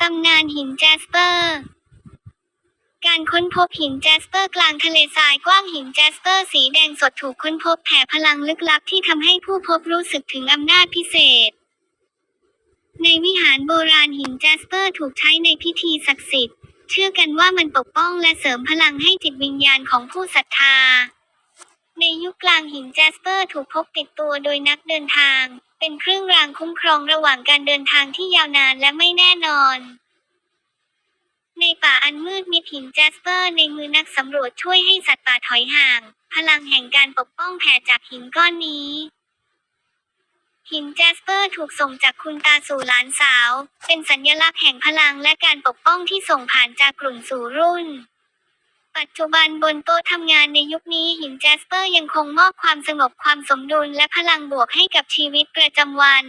ตำนานหินแจสเปอร์ การค้นพบหินแจสเปอร์กลางทะเลทรายกว้างหินแจสเปอร์สีแดงสดถูกค้นพบแผ่พลังลึกลับที่ทำให้ผู้พบรู้สึกถึงอำนาจพิเศษ ในวิหารโบราณหินแจสเปอร์ถูกใช้ในพิธีศักดิ์สิทธิ์ เชื่อกันว่ามันปกป้องและเสริมพลังให้จิตวิญญาณของผู้ศรัทธา ในยุคกลางหินแจสเปอร์ถูกพบติดตัวโดยนักเดินทาง เป็นเครื่องรางคุ้มครองระหว่างการเดินทางที่ยาวนานและไม่แน่นอน ในป่าอันมืดมิดหินแจสเปอร์ในมือนักสำรวจช่วยให้สัตว์ป่าถอยห่าง พลังแห่งการปกป้องแผ่จากหินก้อนนี้หินแจสเปอร์ถูกส่งจากคุณตาสู่หลานสาว เป็นสัญลักษณ์แห่งพลังและการปกป้องที่ส่งผ่านจากกลุ่นสู่รุ่น ปัจจุบันบนโต๊ะทำงานในยุคนี้หินแจสเปอร์ยังคงมอบความสงบความสมดุลและพลังบวกให้กับชีวิตประจำวัน